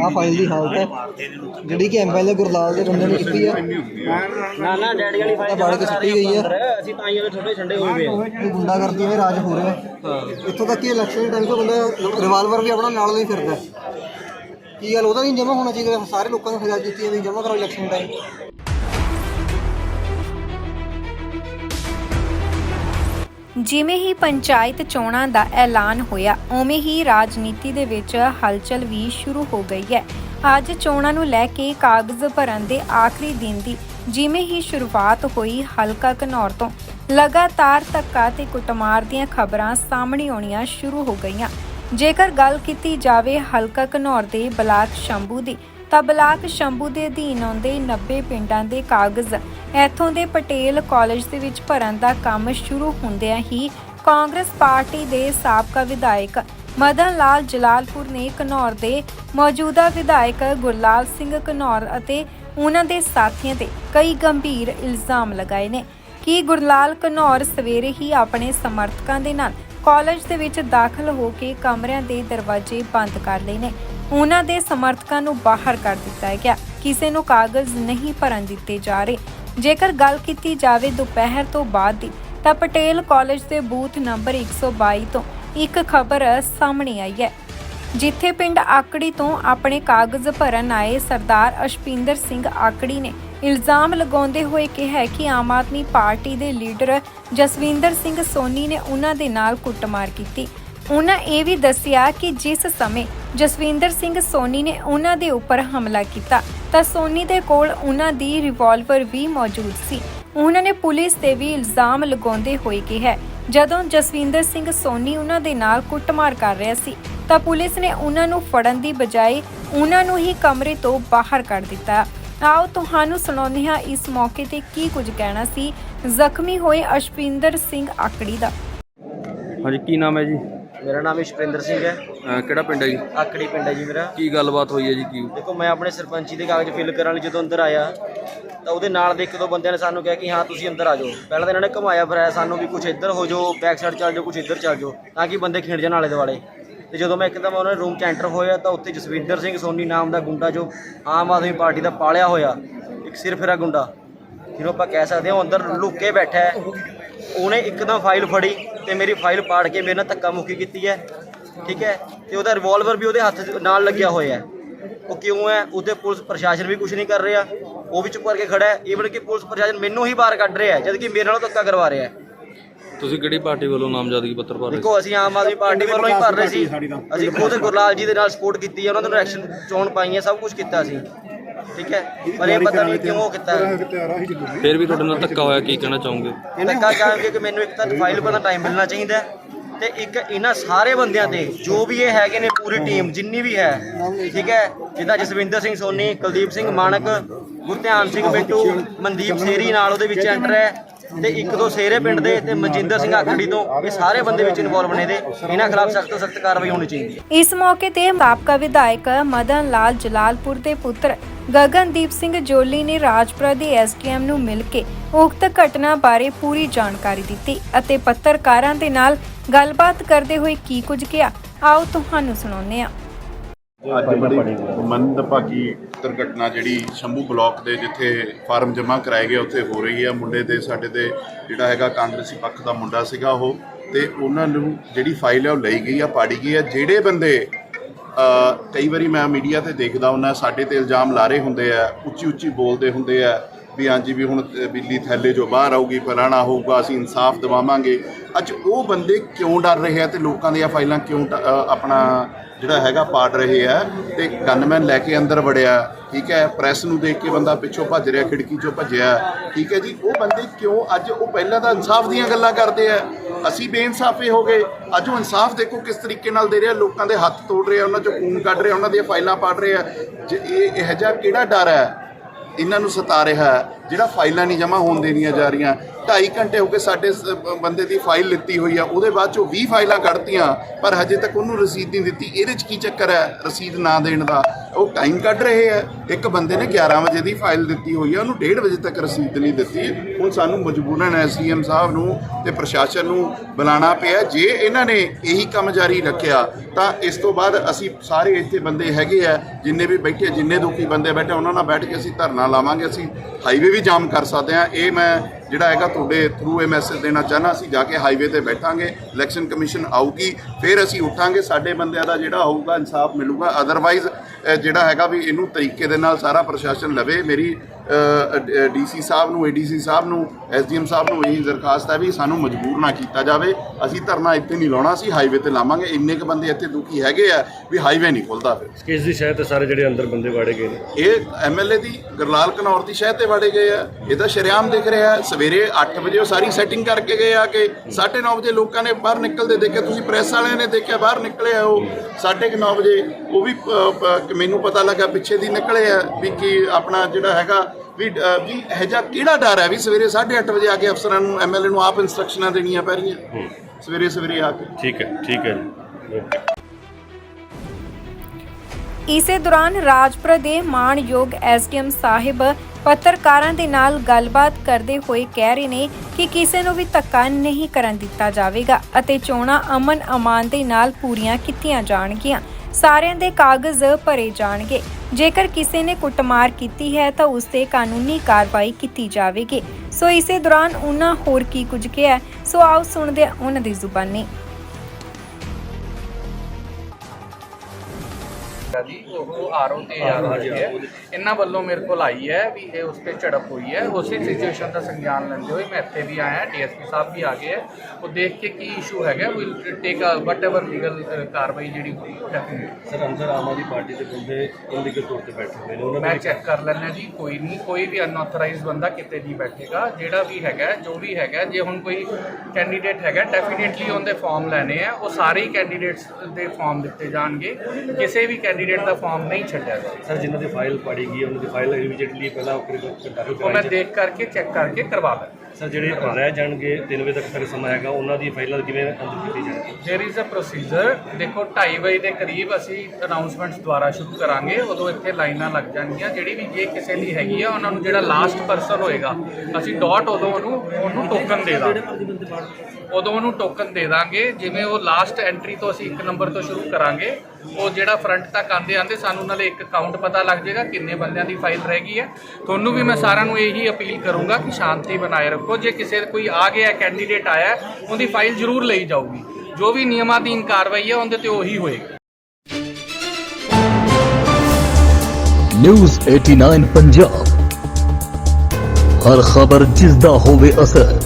ਆ ਫਾਈਲ ਦੀ ਹਾਲਤ ਹੈ। ਜਿਹੜੀ ਕਿ ਐਮਐਲਏ ਗੁਰਲਾਲ ਦੇ ਬੰਦੇ ਨੇ ਕੀਤੀ ਹੈ ਨਾ ਨਾ ਡੈਡੀ ਵਾਲੀ ਤਾਂ ਬਾੜ ਕੇ ਸੁੱਟੀ ਗਈ ਹੈ ਅਸੀਂ ਤਾਂ ਹੀ ਉਹਦੇ ਛੋਟੇ ਛੰਡੇ ਹੋਏ ਵੇ ਆ। ਇਹ ਗੁੰਡਾਗਰਦੀ ਦੇ ਰਾਜ ਹੋ ਰਿਹਾ ਹੈ ਇੱਥੋਂ ਤੱਕ ਕਿ ਇਲੈਕਸ਼ਨ ਦੇ ਟਾਈਮ ਤੋਂ ਬੰਦਾ ਰਿਵਾਲਵਰ ਵੀ ਆਪਣਾ ਨਾਲ ਲਈ ਫਿਰਦਾ ਹੈ। ਕੀ ਗੱਲ ਉਹਦਾ ਨਹੀਂ ਜਮਾ ਹੋਣਾ ਚਾਹੀਦਾ। ਸਾਰੇ ਲੋਕਾਂ ਨੂੰ ਸਜ਼ਾ ਦਿੱਤੀ ਜਾਂਦੀ ਜਮਾ ਕਰੋ ਇਲੈਕਸ਼ਨ ਟਾਈਮ ਜਿਵੇਂ ਹੀ ਪੰਚਾਇਤ ਚੋਣਾਂ ਦਾ ਐਲਾਨ ਹੋਇਆ, ਉਵੇਂ ਹੀ ਰਾਜਨੀਤੀ ਦੇ ਵਿੱਚ ਹਲਚਲ ਵੀ ਸ਼ੁਰੂ ਹੋ ਗਈ ਹੈ। ਅੱਜ ਚੋਣਾਂ ਨੂੰ ਲੈ ਕੇ ਕਾਗਜ਼ ਭਰਨ ਦੇ ਆਖਰੀ ਦਿਨ ਦੀ ਜਿਵੇਂ ਹੀ ਸ਼ੁਰੂਆਤ ਹੋਈ ਹਲਕਾ ਘਨੌਰ ਤੋਂ, ਲਗਾਤਾਰ ਧੱਕਾ ਤੇ ਕੁੱਟਮਾਰ ਦੀਆਂ ਖਬਰਾਂ ਸਾਹਮਣੇ ਆਉਣੀਆਂ ਸ਼ੁਰੂ ਹੋ ਗਈਆਂ। ਜੇਕਰ ਗੱਲ ਕੀਤੀ ਜਾਵੇ ਹਲਕਾ ਘਨੌਰ ਦੇ ਬਲਾਕ ਸ਼ੰਭੂ ਦੀ, ਤਾਂ ਬਲਾਕ ਸ਼ੰਭੂ ਦੇ ਅਧੀਨ ਆਉਂਦੇ 90 ਪਿੰਡਾਂ ਦੇ ਕਾਗਜ਼ ਇੱਥੋਂ ਦੇ ਪਟੇਲ ਕਾਲਜ ਦੇ ਵਿੱਚ ਭਰਨ ਦਾ ਕੰਮ ਸ਼ੁਰੂ ਹੁੰਦਿਆਂ ਹੀ ਕਾਂਗਰਸ ਪਾਰਟੀ ਦੇ ਸਾਬਕਾ ਵਿਧਾਇਕ ਮਦਨ ਲਾਲ ਜਲਾਲਪੁਰ ਨੇ ਘਨੌਰ ਦੇ ਮੌਜੂਦਾ ਵਿਧਾਇਕ ਗੁਰਲਾਲ ਸਿੰਘ ਘਨੌਰ ਅਤੇ ਉਹਨਾਂ ਦੇ ਸਾਥੀਆਂ ਤੇ ਕਈ ਗੰਭੀਰ ਇਲਜ਼ਾਮ ਲਗਾਏ ਨੇ ਕਿ ਗੁਰਲਾਲ ਘਨੌਰ ਸਵੇਰੇ ਹੀ ਆਪਣੇ ਸਮਰਥਕਾਂ ਦੇ ਨਾਲ ਕਾਲਜ ਦੇ ਵਿੱਚ ਦਾਖਲ ਹੋ ਕੇ ਕਮਰਿਆਂ ਦੇ ਦਰਵਾਜ਼ੇ ਬੰਦ ਕਰ ਲਏ ਨੇ। ਉਹਨਾਂ ਦੇ ਸਮਰਥਕਾਂ ਨੂੰ ਬਾਹਰ ਕਰ ਦਿੱਤਾ ਗਿਆ। ਕਿਸੇ ਨੂੰ ਕਾਗਜ਼ ਨਹੀਂ ਭਰਨ ਦਿੱਤੇ ਜਾ ਰਹੇ। ਜੇਕਰ ਗੱਲ ਕੀਤੀ ਜਾਵੇ ਦੁਪਹਿਰ ਤੋਂ ਬਾਅਦ ਦੀ, ਤਾਂ ਪਟੇਲ ਕਾਲਜ ਦੇ ਬੂਥ ਨੰਬਰ 122 ਤੋਂ ਇੱਕ ਖਬਰ ਸਾਹਮਣੇ ਆਈ ਹੈ, ਜਿੱਥੇ ਪਿੰਡ ਆਕੜੀ ਤੋਂ ਆਪਣੇ ਕਾਗਜ਼ ਭਰਨ ਆਏ ਸਰਦਾਰ ਅਸ਼ਪਿੰਦਰ ਸਿੰਘ ਆਕੜੀ ਨੇ ਇਲਜ਼ਾਮ ਲਗਾਉਂਦੇ ਹੋਏ ਕਿਹਾ ਕਿ ਆਮ ਆਦਮੀ ਪਾਰਟੀ ਦੇ ਲੀਡਰ ਜਸਵਿੰਦਰ ਸਿੰਘ ਸੋਨੀ ਨੇ ਉਹਨਾਂ ਦੇ ਨਾਲ ਕੁੱਟਮਾਰ ਕੀਤੀ। ਉਹਨਾਂ ਇਹ ਵੀ ਦੱਸਿਆ ਕਿ ਜਿਸ ਸਮੇਂ ਜਸਵਿੰਦਰ ਸਿੰਘ ਸੋਨੀ ਨੇ ਉਹਨਾਂ ਦੇ ਉੱਪਰ ਹਮਲਾ ਕੀਤਾ, ਤਾਂ ਸੋਨੀ ਦੇ ਕੋਲ ਉਹਨਾਂ ਦੀ ਰਿਵਾਲਵਰ ਵੀ ਮੌਜੂਦ ਸੀ। ਉਹਨਾਂ ਨੇ ਪੁਲਿਸ ਤੇ ਵੀ ਇਲਜ਼ਾਮ ਲਗਾਉਂਦੇ ਹੋਏ ਕਿਹਾ, ਜਦੋਂ ਜਸਵਿੰਦਰ ਸਿੰਘ ਸੋਨੀ ਉਹਨਾਂ ਦੇ ਨਾਲ ਕੁੱਟਮਾਰ ਕਰ ਰਿਹਾ ਸੀ, ਤਾਂ ਪੁਲਿਸ ਨੇ ਉਹਨਾਂ ਨੂੰ ਫੜਨ ਦੀ ਬਜਾਏ ਉਹਨਾਂ ਨੂੰ ਹੀ ਕਮਰੇ ਤੋਂ ਬਾਹਰ ਕੱਢ ਦਿੱਤਾ। ਆਓ ਤੁਹਾਨੂੰ ਸੁਣਾਉਂਦੇ ਹਾਂ ਇਸ ਮੌਕੇ ਤੇ ਕੀ ਕੁਝ ਕਹਿਣਾ ਸੀ ਜ਼ਖਮੀ ਹੋਏ ਅਸ਼ਪਿੰਦਰ ਸਿੰਘ ਆਕੜੀ ਦਾ। ਹਾਂਜੀ, ਕੀ ਨਾਮ ਹੈ ਜੀ? ਮੇਰਾ ਨਾਮ ਇਸ਼ਪਿੰਦਰ ਸਿੰਘ ਹੈ। ਅਹ ਕਿਹੜਾ ਪਿੰਡ ਹੈ ਜੀ? ਆਕੜੀ ਪਿੰਡ ਹੈ ਜੀ ਮੇਰਾ। ਕੀ ਗੱਲਬਾਤ ਹੋਈ ਹੈ ਜੀ ਕੀ? ਦੇਖੋ ਮੈਂ ਆਪਣੇ ਸਰਪੰਚੀ ਦੇ ਕਾਗਜ਼ ਫਿਲ ਕਰਨ ਲਈ ਜਦੋਂ ਅੰਦਰ ਆਇਆ ਤਾਂ ਉਹਦੇ ਨਾਲ ਦੇ ਇੱਕ ਦੋ ਬੰਦਿਆਂ ਨੇ ਸਾਨੂੰ ਕਿਹਾ ਕਿ ਹਾਂ ਤੁਸੀਂ ਅੰਦਰ ਆ ਜਾਓ। ਪਹਿਲਾਂ ਤਾਂ ਇਹਨਾਂ ਨੇ ਘੁਮਾਇਆ ਫਿਰਾਇਆ ਸਾਨੂੰ ਵੀ ਕੁਝ ਇੱਧਰ ਹੋ ਜਾਓ ਬੈਕ ਸਾਈਡ ਚੱਲ ਜਾਓ ਕੁਝ ਇੱਧਰ ਚੱਲ ਜਾਓ ਤਾਂ ਕਿ ਬੰਦੇ ਖਿੰਡ ਜਾਣ ਆਲੇ ਦੁਆਲੇ। ਤੇ ਜਦੋਂ ਮੈਂ ਇੱਕਦਮ ਉਹਨਾਂ ਦੇ ਰੂਮ 'ਚ ਐਂਟਰ ਹੋਇਆ ਤਾਂ ਉੱਥੇ ਜਸਵਿੰਦਰ ਸਿੰਘ ਸੋਨੀ ਨਾਮ ਦਾ ਗੁੰਡਾ ਜੋ ਆਮ ਆਦਮੀ ਪਾਰਟੀ ਦਾ ਪਾਲਿਆ ਹੋਇਆ ਇੱਕ ਸਿਰਫਿਰਾ ਗੁੰਡਾ। ਜਿਹਨੂੰ ਆਪਾਂ ਕਹਿ ਸਕਦੇ ਹਾਂ ਉਹ ਅੰਦਰ ਲੁੱਕ ਕੇ ਬੈਠਾ ਹੈ। ਉਹਨੇ ਇੱਕਦਮ ਫਾਈਲ ਫੜੀ ਤੇ ਮੇਰੀ ਫਾਈਲ ਪਾੜ ਕੇ ਮੇਰੇ ਨਾਲ ਧੱਕਾ ਮੁੱਕੀ ਕੀਤੀ ਹੈ ਠੀਕ ਹੈ? ਤੇ ਉਹਦਾ ਰਿਵਾਲਵਰ ਵੀ ਉਹਦੇ ਹੱਥ ਨਾਲ ਲੱਗਿਆ ਹੋਇਆ ਹੈ। ਉਹ ਕਿਉਂ ਹੈ? ਉਹਦੇ ਪੁਲਿਸ ਪ੍ਰਸ਼ਾਸਨ ਵੀ ਕੁਝ ਨਹੀਂ ਕਰ ਰਿਹਾ। ਉਹ ਵੀ ਚੁੱਪ ਕਰਕੇ ਖੜਾ ਹੈ। ਈਵਨ ਕਿ ਪੁਲਿਸ ਪ੍ਰਸ਼ਾਸਨ ਮੈਨੂੰ ਹੀ ਬਾਹਰ ਕੱਢ ਰਿਹਾ ਹੈ ਜਦ ਕਿ ਮੇਰੇ ਨਾਲੋਂ ਧੱਕਾ ਕਰਵਾ ਰਿਹਾ ਹੈ। ਤੁਸੀਂ ਕਿਹੜੀ ਪਾਰਟੀ ਵੱਲੋਂ ਨਾਮਜ਼ਦਗੀ ਪੱਤਰ ਭਰ ਰਹੇ ਦੇਖੋ ਅਸੀਂ ਆਮ ਆਦਮੀ ਪਾਰਟੀ ਵੱਲੋਂ ਹੀ ਭਰ ਰਹੇ ਸੀ। ਅਸੀਂ ਖੁਦ ਗੁਰਲਾਲ ਜੀ ਦੇ ਨਾਲ ਸਪੋਰਟ ਕੀਤੀ ਹੈ ਉਹਨਾਂ ਨੂੰ ਇਲੈਕਸ਼ਨ ਚੋਣ ਪਾਈ ਹੈ ਸਭ ਕੁਝ ਕੀਤਾ ਸੀ। ਠੀਕ ਹੈ? ਪਰ ਇਹ ਪਤਾ ਨਹੀਂ ਕਿਉਂ ਉਹ ਕੀਤਾ ਹੈ। ਫਿਰ ਵੀ ਤੁਹਾਡੇ ਨਾਲ ਧੱਕਾ ਹੋਇਆ ਕੀ ਕਹਿਣਾ ਚਾਹੋਗੇ? ਧੱਕਾ ਚਾਹਾਂਗੇ ਕਿ ਮੈਨੂੰ ਇੱਕ ਤਾਂ ਫਾਈਲ ਦਾ ਟਾਈਮ ਮਿਲਣਾ ਚਾਹੀਦਾ ਹੈ ਤੇ ਇੱਕ ਇਹਨਾਂ ਸਾਰੇ ਬੰਦਿਆਂ ਤੇ ਜੋ ਵੀ ਇਹ ਹੈਗੇ ਨੇ ਪੂਰੀ ਟੀਮ ਜਿੰਨੀ ਵੀ ਹੈ ਠੀਕ ਹੈ? ਜਿੱਦਾਂ ਜਸਵਿੰਦਰ ਸਿੰਘ ਸੋਨੀ ਕੁਲਦੀਪ ਸਿੰਘ ਮਾਨਕ ਗੁਰਧਿਆਨ ਸਿੰਘ ਬਿੱਟੂ ਮਨਦੀਪ ਸੇਰੀ ਨਾਲ ਉਹਦੇ ਵਿੱਚ ਐਂਟਰ ਹੈ। ਤੇ ਇੱਕ ਦੋ ਸੇਰੇ ਪਿੰਡ ਦੇ ਤੇ ਮਨਜਿੰਦਰ ਸਿੰਘ ਆਖੜੀ ਤੋਂ ਇਹ ਸਾਰੇ ਬੰਦੇ ਵਿੱਚ ਇਨਵੋਲਵ ਨੇ ਦੇ ਇਹਨਾਂ ਖਿਲਾਫ ਸਖਤ ਸਖਤ ਕਾਰਵਾਈ ਹੋਣੀ ਚਾਹੀਦੀ ਹੈ। ਇਸ ਮੌਕੇ ਤੇ ਸਾਬਕਾ ਵਿਧਾਇਕ ਮਦਨ ਲਾਲ ਜਲਾਲਪੁਰ ਦੇ ਪੁੱਤਰ ਗਗਨਦੀਪ ਸਿੰਘ ਜੋਲੀ ਨੇ ਰਾਜਪੁਰਾ ਦੇ ਐਸਡੀਐਮ ਨੂੰ ਮਿਲ ਕੇ ਉਕਤ ਘਟਨਾ ਬਾਰੇ ਪੂਰੀ ਜਾਣਕਾਰੀ ਦਿੱਤੀ ਅਤੇ ਪੱਤਰਕਾਰਾਂ ਦੇ ਨਾਲ ਗੱਲਬਾਤ ਕਰਦੇ ਹੋਏ ਕੀ ਕੁਝ ਕਿਹਾ, ਆਓ ਤੁਹਾਨੂੰ ਸੁਣਾਉਂਦੇ ਹਾਂ। ਅੱਜ ਬੜੀ ਮੰਦਭਾਗੀ ਦੁਰਘਟਨਾ ਜਿਹੜੀ ਸ਼ੰਭੂ ਬਲਾਕ ਦੇ ਜਿੱਥੇ ਫਾਰਮ ਜਮ੍ਹਾਂ ਕਰਾਏ ਗਏ ਉੱਥੇ ਹੋ ਰਹੀ ਹੈ। ਮੁੰਡੇ ਦੇ ਸਾਡੇ ਦੇ ਜਿਹੜਾ ਹੈਗਾ ਕਾਂਗਰਸੀ ਪੱਖ ਦਾ ਮੁੰਡਾ ਸੀਗਾ ਉਹ ਤੇ ਉਹਨਾਂ ਨੂੰ ਜਿਹੜੀ ਫਾਈਲ ਹੈ ਉਹ ਲਈ ਗਈ ਆ ਪਾੜੀ ਗਈ ਆ। ਜਿਹੜੇ ਬੰਦੇ ਅ, ਕਈ ਵਾਰੀ ਮੈਂ ਮੀਡੀਆ ਤੇ ਦੇਖਦਾ ਉਹਨਾਂ ਸਾਡੇ ਤੇ ਇਲਜ਼ਾਮ ਲਾ ਰਹੇ ਹੁੰਦੇ ਆ ਉੱਚੀ ਉੱਚੀ ਬੋਲਦੇ ਹੁੰਦੇ ਆ। ਵੀ ਹਾਂਜੀ ਵੀ ਹੁਣ ਅ, ਬਿੱਲੀ ਥੈਲੇ 'ਚੋਂ ਬਾਹਰ ਆਊਗੀ ਫਲਾਣਾ ਹੋਊਗਾ ਅਸੀਂ ਇਨਸਾਫ ਦਿਵਾਵਾਂਗੇ। ਅੱਜ ਉਹ ਬੰਦੇ ਕਿਉਂ ਡਰ ਰਹੇ ਆ ਤੇ ਲੋਕਾਂ ਦੀਆਂ ਫਾਈਲਾਂ ਕਿਉਂ ਟ- ਆਪਣਾ ਜਿਹੜਾ ਹੈਗਾ ਪਾੜ ਰਹੇ ਆ ਤੇ ਗਨਮੈਨ ਲੈ ਕੇ ਅੰਦਰ ਵੜਿਆ ਠੀਕ ਹੈ? ਪ੍ਰੈਸ ਨੂੰ ਦੇਖ ਕੇ ਬੰਦਾ ਪਿੱਛੋਂ ਭੱਜ ਰਿਹਾ ਖਿੜਕੀ ਚੋਂ ਭੱਜਿਆ ਠੀਕ ਹੈ ਜੀ? ਉਹ ਬੰਦੇ ਕਿਉਂ ਅੱਜ ਉਹ ਪਹਿਲਾਂ ਤਾਂ ਇਨਸਾਫ ਦੀਆਂ ਗੱਲਾਂ ਕਰਦੇ ਆ। ਅਸੀਂ ਬੇਇਨਸਾਫੇ ਹੋ ਗਏ। ਅੱਜ ਉਹ ਇਨਸਾਫ ਦੇਖੋ ਕਿਸ ਤਰੀਕੇ ਨਾਲ ਦੇ ਰਿਹਾ ਲੋਕਾਂ ਦੇ ਹੱਥ ਤੋੜ ਰਿਹਾ ਉਹਨਾਂ ਚੋਂ ਖੂਨ ਕੱਢ ਰਿਹਾ ਉਹਨਾਂ ਦੀਆਂ ਫਾਈਲਾਂ ਪਾੜ ਰਿਹਾ। ਜੇ ਇਹ ਇਹ ਜਿਹਾ ਕਿਹੜਾ ਡਰ ਹੈ? ਇਹਨਾਂ ਨੂੰ ਸਤਾ ਰਿਹਾ ਹੈ ਜਿਹੜਾ ਫਾਈਲਾਂ ਨਹੀਂ ਜਮ੍ਹਾਂ ਹੋਣ ਦੇਣੀਆਂ ਜਾ ਰਹੀਆਂ। 2.5 ਘੰਟੇ ਹੋ ਗਏ ਸਾਡੇ ਸ- ਬੰਦੇ ਦੀ ਫਾਈਲ ਲਿੱਤੀ ਹੋਈ ਆ। ਉਹਦੇ ਬਾਅਦ ਚੋਂ 20 ਫਾਈਲਾਂ ਕੱਢਤੀਆਂ, ਪਰ ਹਜੇ ਤੱਕ ਉਹਨੂੰ ਰਸੀਦ ਨਹੀਂ ਦਿੱਤੀ। ਇਹਦੇ 'ਚ ਕੀ ਚੱਕਰ ਹੈ ਰਸੀਦ ਨਾ ਦੇਣ ਦਾ? ਉਹ ਟਾਈਮ ਕੱਢ ਰਹੇ ਆ ਇੱਕ ਬੰਦੇ ਨੇ 11 ਵਜੇ ਦੀ ਫਾਈਲ ਦਿੱਤੀ ਹੋਈ ਆ, ਉਹਨੂੰ 1:30 ਵਜੇ ਤੱਕ ਰਸੀਦ ਨਹੀਂ ਦਿੱਤੀ। ਹੁਣ ਸਾਨੂੰ ਮਜਬੂਰਨ ਐਸਡੀਐਮ ਸਾਹਿਬ ਨੂੰ ਤੇ ਪ੍ਰਸ਼ਾਸਨ ਨੂੰ ਬੁਲਾਉਣਾ ਪਿਆ ਜੇ ਇਹਨਾਂ ਨੇ ਇਹੀ ਕੰਮ ਜਾਰੀ ਰੱਖਿਆ, ਤਾਂ ਇਸ ਤੋਂ ਬਾਅਦ ਅਸੀਂ ਸਾਰੇ ਇੱਥੇ ਬੰਦੇ ਹੈਗੇ ਆ, ਜਿੰਨੇ ਵੀ ਬੈਠੇ, ਜਿੰਨੇ ਦੁਖੀ ਬੰਦੇ ਬੈਠੇ, ਉਹਨਾਂ ਨਾਲ ਬੈਠ ਕੇ ਅਸੀਂ ਧਰਨਾ ਲਾਵਾਂਗੇ। ਅਸੀਂ ਹਾਈਵੇ ਵੀ ਜਾਮ ਕਰ ਸਕਦੇ ਆ ਇਹ ਮੈਂ ਜਿਹੜਾ ਹੈਗਾ ਤੁਹਾਡੇ ਥਰੂ ਇਹ ਮੈਸੇਜ ਦੇਣਾ ਚਾਹਨਾ ਅਸੀਂ ਜਾ ਕੇ ਹਾਈਵੇ ਤੇ ਬੈਠਾਂਗੇ ਇਲੈਕਸ਼ਨ ਕਮਿਸ਼ਨ ਆਊਗੀ, ਫਿਰ ਅਸੀਂ ਉੱਠਾਂਗੇ, ਸਾਡੇ ਬੰਦਿਆਂ ਦਾ ਜਿਹੜਾ ਹੋਊਗਾ ਇਨਸਾਫ ਮਿਲੂਗਾ ਅਦਰਵਾਈਜ਼ ਜਿਹੜਾ ਹੈਗਾ ਵੀ ਇਹਨੂੰ ਤਰੀਕੇ ਦੇ ਨਾਲ ਸਾਰਾ ਪ੍ਰਸ਼ਾਸਨ ਲਵੇ, ਮੇਰੀ ਡੀਸੀ ਸਾਹਿਬ ਨੂੰ ਏਡੀਸੀ ਸਾਹਿਬ ਨੂੰ ਐਸਡੀਐਮ ਸਾਹਿਬ ਨੂੰ ਇਹੀ ਦਰਖਾਸਤ ਹੈ ਵੀ ਸਾਨੂੰ ਮਜਬੂਰ ਨਾ ਕੀਤਾ ਜਾਵੇ। ਅਸੀਂ ਧਰਨਾ ਇੱਥੇ ਨਹੀਂ ਲਾਉਣਾ ਅਸੀਂ ਹਾਈਵੇ ਤੇ ਲਾਵਾਂਗੇ। ਇੰਨੇ ਕ ਬੰਦੇ ਇੱਥੇ ਦੁਖੀ ਹੈਗੇ ਆ ਵੀ ਹਾਈਵੇ ਨਹੀਂ ਖੁੱਲਦਾ ਫਿਰ। ਕਿਸ ਦੀ ਸ਼ਾਇਦ ਸਾਰੇ ਜਿਹੜੇ ਅੰਦਰ ਬੰਦੇ ਵਾੜੇ ਗਏ ਨੇ? ਇਹ ਐਮਐਲਏ ਦੀ ਗਰਲਾਲ ਕਨੌਰ ਦੀ ਸ਼ਹਿਰ ਤੇ ਵੜੇ ਗਏ ਆ। ਇਹ ਤਾਂ ਸ਼ਰੇਆਮ ਦਿਖ ਰਿਹਾ। ਸਵੇਰੇ 8 ਵਜੇ ਉਹ ਸਾਰੀ ਸੈਟਿੰਗ ਕਰਕੇ ਗਏ ਆ ਕਿ 9:30 ਵਜੇ ਲੋਕਾਂ ਨੇ ਬਾਹਰ ਨਿਕਲਦੇ ਦੇਖਿਆ ਤੁਸੀਂ ਪ੍ਰੈਸ ਵਾਲਿਆਂ ਨੇ ਦੇਖਿਆ ਬਾਹਰ ਨਿਕਲੇ ਆ ਉਹ। 9:30 ਵਜੇ ਉਹ ਵੀ ਮੈਨੂੰ ਪਤਾ ਲੱਗਾ ਪਿੱਛੇ ਦੀ ਨਿਕਲੇ ਆ ਵੀ ਕੀ ਆਪਣਾ ਜਿਹੜਾ ਹੈਗਾ ਵੀ ਵੀ ਇਹ ਜਿਹਾ ਕਿਹੜਾ ਡਰ ਹੈ ਵੀ ਸਵੇਰੇ 8:30 ਵਜੇ ਆ ਕੇ ਅਫਸਰਾਂ ਨੂੰ ਐਮਐਲਏ ਨੂੰ ਆਪ ਇਨਸਟਰਕਸ਼ਨਾਂ ਦੇਣੀਆਂ ਪੈ ਰਹੀਆਂ ਸਵੇਰੇ ਸਵੇਰੇ ਆ ਕੇ। ਠੀਕ ਹੈ ਠੀਕ ਹੈ ਜੀ। ਇਸੇ ਦੌਰਾਨ ਰਾਜਪੁਰ ਦੇ ਮਾਣਯੋਗ ਐਸਡੀਐਮ ਸਾਹਿਬ ਪੱਤਰਕਾਰਾਂ ਦੇ ਨਾਲ ਗੱਲਬਾਤ ਕਰਦੇ ਹੋਏ ਕਹਿ ਰਹੇ ਨੇ ਕਿ ਕਿਸੇ ਨੂੰ ਵੀ ਧੱਕਾ ਨਹੀਂ ਕਰਨ ਦਿੱਤਾ ਜਾਵੇਗਾ ਅਤੇ ਚੋਣਾਂ ਅਮਨ ਅਮਾਨ ਦੇ ਨਾਲ ਪੂਰੀਆਂ ਕੀਤੀਆਂ ਜਾਣਗੀਆਂ। ਸਾਰਿਆਂ ਦੇ ਕਾਗਜ਼ ਭਰੇ ਜਾਣਗੇ। ਜੇਕਰ ਕਿਸੇ ਨੇ ਕੁੱਟਮਾਰ ਕੀਤੀ ਹੈ, ਤਾਂ ਉਸ ਤੇ ਕਾਨੂੰਨੀ ਕਾਰਵਾਈ ਕੀਤੀ ਜਾਵੇਗੀ। ਸੋ ਇਸੇ ਦੌਰਾਨ ਉਹਨਾਂ ਹੋਰ ਕੀ ਕੁਝ ਕਿਹਾ ਸੋ ਆਓ ਸੁਣਦੇ ਹਾਂ ਉਹਨਾਂ ਦੀ ਜ਼ੁਬਾਨੀ। ਹੈ ਜੀ ਉਹ ਆਰਓ ਤੇ ਆ ਰਹੀ ਹੈ। ਇਹਨਾਂ ਵੱਲੋਂ ਮੇਰੇ ਕੋਲ ਆਈ ਹੈ ਵੀ ਇਹ ਉਸ ਤੇ ਝੜਪ ਹੋਈ ਹੈ। ਉਸੇ ਸਿਚੁਏਸ਼ਨ ਦਾ ਸੰਗਿਆਨ ਲੈਂਦੇ ਹੋਏ ਮੈਂ ਇੱਥੇ ਵੀ ਆਇਆ ਡੀਐਸਪੀ ਸਾਹਿਬ ਵੀ ਆ ਗਏ ਹੈ। ਉਹ ਦੇਖ ਕੇ ਕੀ ਇਸ਼ੂ ਹੈਗਾ will take a whatever legal ਕਾਰਵਾਈ ਜਿਹੜੀ ਹੋਈ ਡੈਫੀਨਿਟਲੀ ਸਰ ਅੰਦਰ ਆਮ ਆਦਮੀ ਪਾਰਟੀ ਦੇ ਬੰਦੇ ਇਲੀਗਲ ਤੌਰ ਤੇ ਬੈਠੇ ਹੋਏ ਨੇ ਉਹਨਾਂ ਮੈਂ ਚੈੱਕ ਕਰ ਲੈਣਾ ਜੀ ਕੋਈ ਨਹੀਂ ਕੋਈ ਵੀ ਅਨਆਥੋਰਾਈਜ਼ਡ ਬੰਦਾ ਕਿਤੇ ਨਹੀਂ ਬੈਠੇਗਾ। ਜਿਹੜਾ ਵੀ ਹੈਗਾ ਜੋ ਵੀ ਹੈਗਾ ਜੇ ਹੁਣ ਕੋਈ ਕੈਂਡੀਡੇਟ ਹੈਗਾ ਡੈਫੀਨਿਟਲੀ ਉਹਦੇ ਫਾਰਮ ਲੈਣੇ ਆ। ਉਹ ਸਾਰੇ ਕੈਂਡੀਡੇਟਸ ਦੇ ਫਾਰਮ ਦਿੱਤੇ ਜਾਣਗੇ। ਕਿਸੇ ਵੀ ਕੈਂਡੀਡੇਟ ਦਾ ਫਾਰਮ ਨਹੀਂ ਛੱਡਿਆ ਜਾਏਗਾ ਸਰ ਜਿਨ੍ਹਾਂ ਦੀ ਫਾਈਲ ਪੜੀ ਗਈ ਹੈ ਉਹਨਾਂ ਦੀ ਫਾਈਲ ਇਮੀਡੀਏਟਲੀ ਪਹਿਲਾਂ ਦਾਖਲ ਉਹ ਮੈਂ ਕਰਾਈ ਦੇਖ ਕਰਕੇ ਚੈੱਕ ਕਰਕੇ ਕਰਵਾ ਦਾਂ ਸਰ ਜਿਹੜੇ ਰਹਿ ਜਾਣਗੇ 3 ਵਜੇ ਤੱਕ ਤੱਕ ਸਮਾਂ ਹੈਗਾ ਉਹਨਾਂ ਦੀ ਫਾਈਲਾਂ ਕਿਵੇਂ ਅੰਦਰ ਕੀਤੀ ਜਾਣਗੀ ਦੇਰ ਇਜ਼ ਅ ਪ੍ਰੋਸੀਜਰ ਦੇਖੋ 2:30 ਵਜੇ ਦੇ ਕਰੀਬ ਅਸੀਂ ਅਨਾਉਂਸਮੈਂਟਸ ਦੁਆਰਾ ਸ਼ੁਰੂ ਕਰਾਂਗੇ ਉਦੋਂ ਇੱਥੇ ਲਾਈਨਾਂ ਲੱਗ ਜਾਣਗੀਆਂ। ਜਿਹੜੀ ਵੀ ਜੇ ਕਿਸੇ ਦੀ ਹੈਗੀ ਆ ਉਹਨਾਂ ਨੂੰ ਜਿਹੜਾ ਲਾਸਟ ਪਰਸਨ ਹੋਏਗਾ ਅਸੀਂ ਡਾਟ ਉਦੋਂ ਉਹਨੂੰ ਉਹਨੂੰ ਟੋਕਨ ਦੇ ਦਾਂਗੇ। ਉਦੋਂ ਉਹਨੂੰ ਟੋਕਨ ਦੇ ਦਾਂਗੇ, ਜਿਵੇਂ ਉਹ ਲਾਸਟ ਐਂਟਰੀ ਤੋਂ ਅਸੀਂ ਇੱਕ ਨੰਬਰ ਤੋਂ ਸ਼ੁਰੂ ਕਰਾਂਗੇ, ਉਹ ਜਿਹੜਾ ਫਰੰਟ ਤੱਕ ਆਂਦੇ ਆਂਦੇ ਸਾਨੂੰ ਨਾਲੇ ਇੱਕ ਕਾਊਂਟ ਪਤਾ ਲੱਗ ਜਾਏਗਾ ਕਿੰਨੇ ਬੰਦਿਆਂ ਦੀ ਫਾਈਲ ਰਹਿ ਗਈ ਹੈ। ਤੁਹਾਨੂੰ ਵੀ ਮੈਂ ਸਾਰਿਆਂ ਨੂੰ ਇਹੀ ਅਪੀਲ ਕਰੂੰਗਾ ਕਿ ਸ਼ਾਂਤੀ ਬਣਾਏ ਰੱਖੋ। ਜੇ ਕਿਸੇ ਕੋਈ ਆ ਗਿਆ ਕੈਂਡੀਡੇਟ ਆਇਆ ਉਹਦੀ ਫਾਈਲ ਜ਼ਰੂਰ ਲਈ ਜਾਊਗੀ। ਜੋ ਵੀ ਨਿਯਮਾਧੀਨ ਕਾਰਵਾਈ ਹੈ, ਉਹਦੇ ਤੇ ਉਹੀ ਹੋਏਗੀ। ਨਿਊਜ਼ 89 ਪੰਜਾਬ ਹਰ ਖਬਰ ਜਿਸ ਦਾ ਹੋਵੇ ਅਸਰ।